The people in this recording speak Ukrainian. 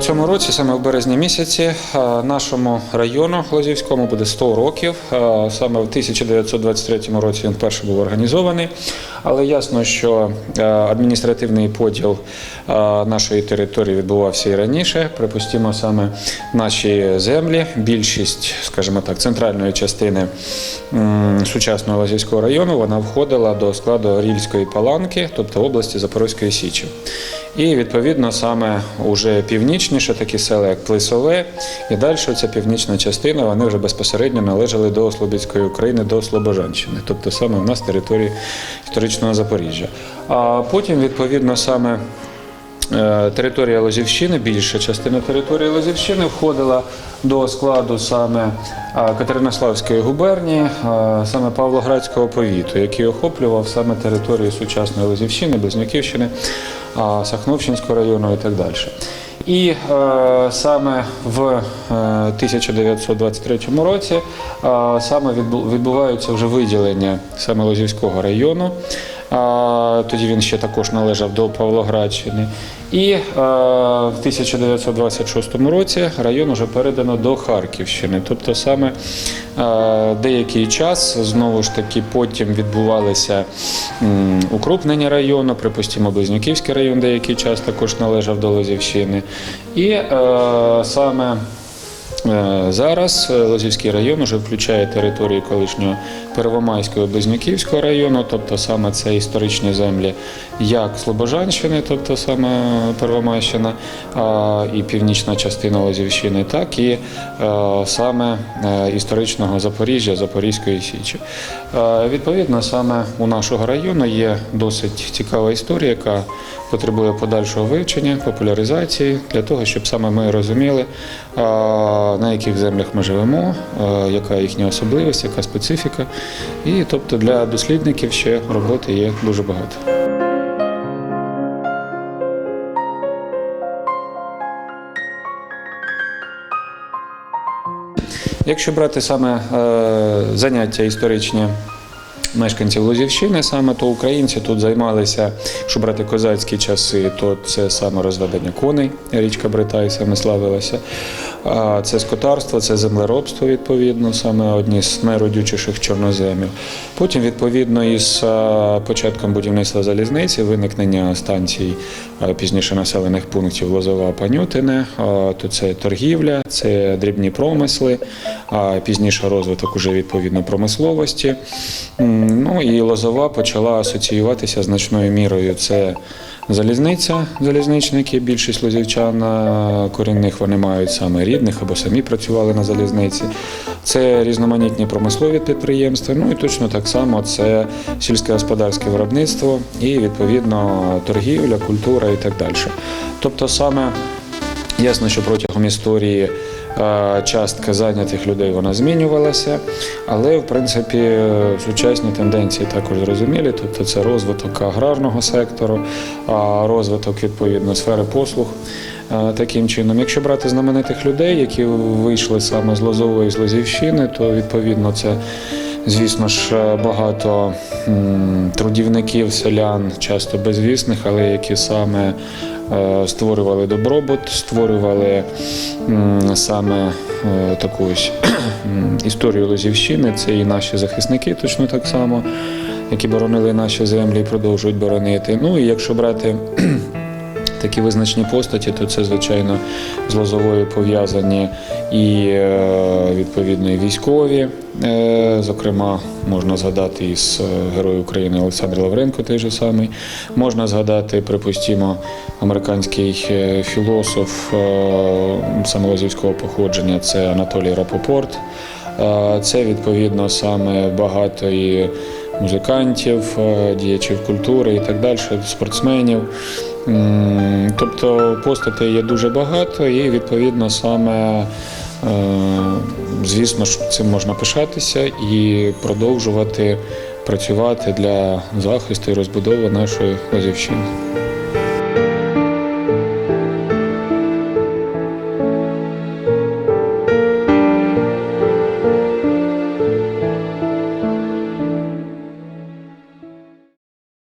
цьому році, саме в березні місяці, е, нашому району Лозівському буде 100 років. Е, Саме в 1923 році він вперше був організований. Але ясно, що е, адміністративний поділ нашої території відбувався і раніше. Припустимо, саме наші землі, більшість, скажімо так, центральної частини сучасного Лазівського району, вона входила до складу Орільської паланки, тобто області Запорозької Січі. І відповідно саме уже північніше такі села, як Плисове, і далі ця північна частина, вони вже безпосередньо належали до Слобідської України, до Слобожанщини, тобто саме в нас території історичного Запоріжжя. А потім, відповідно, саме Територія Лозівщини, більша частина території Лозівщини входила до складу саме е, Катеринославської губернії, е, саме Павлоградського повіту, який охоплював саме територію сучасної Лозівщини, Близнюківщини, е, Сахновщинського району і так далі. І е, саме в е, 1923 році е, саме відбу- відбуваються вже виділення саме Лозівського району. Тоді він ще також належав до Павлоградщини. І е, в 1926 році район вже передано до Харківщини. Тобто саме е, деякий час знову ж таки потім відбувалися укрупнення району, припустимо, Близнюківський район деякий час також належав до Лозівщини. І е, саме Зараз е, Лозівський район вже включає територію колишнього Первомайського Близнюківського району, тобто саме це історичні землі як Слобожанщини, тобто саме Первомайщина і північна частина Лозівщини, так і е, саме е, історичного Запоріжжя, Запорізької Січі. Е, Відповідно, саме у нашого району є досить цікава історія, яка потребує подальшого вивчення, популяризації для того, щоб саме ми розуміли, на яких землях ми живемо, яка їхня особливість, яка специфіка. І тобто для дослідників ще роботи є дуже багато. Якщо брати саме е, заняття історичні мешканців Лозівщини, саме то українці тут займалися, якщо брати козацькі часи, то це саме розведення коней, річка Бритай саме славилася. Це скотарство, це землеробство, відповідно, саме одні з найродючіших чорноземів. Потім, відповідно, із початком будівництва залізниці, виникнення станцій пізніше населених пунктів Лозова Панютине, то це торгівля, це дрібні промисли, а пізніше розвиток уже відповідно промисловості. Ну і Лозова почала асоціюватися значною мірою. Це залізниця, залізничники, більшість лозівчан корінних вони мають саме рідних або самі працювали на залізниці. Це різноманітні промислові підприємства. Ну і точно так само це сільськогосподарське виробництво і відповідно торгівля, культура і так далі. Тобто саме Ясно, що протягом історії частка зайнятих людей вона змінювалася, але в принципі сучасні тенденції також зрозумілі. Тобто це розвиток аграрного сектору, розвиток відповідно сфери послуг. Таким чином, якщо брати знаменитих людей, які вийшли саме з Лозової з Лозівщини, то відповідно це Звісно ж, багато трудівників, селян, часто безвісних, але які саме створювали добробут, створювали саме е, таку ось історію Лозівщини. Це і наші захисники точно так само, які боронили наші землі і продовжують боронити. Ну і якщо брати такі визначні постаті, то це, звичайно, з Лозовою пов'язані і е, відповідно і військові. Е, Зокрема, можна згадати із е, Герой України Олександр Лавренко, той же самий. Можна згадати, припустимо, американський філософ самолозівського походження це Анатолій Рапопорт. Це відповідно саме багато і музикантів, е, діячів культури і так далі, спортсменів. Тобто постатей є дуже багато, і відповідно саме, е, звісно що цим можна пишатися і продовжувати працювати для захисту і розбудови нашої Лозівщини.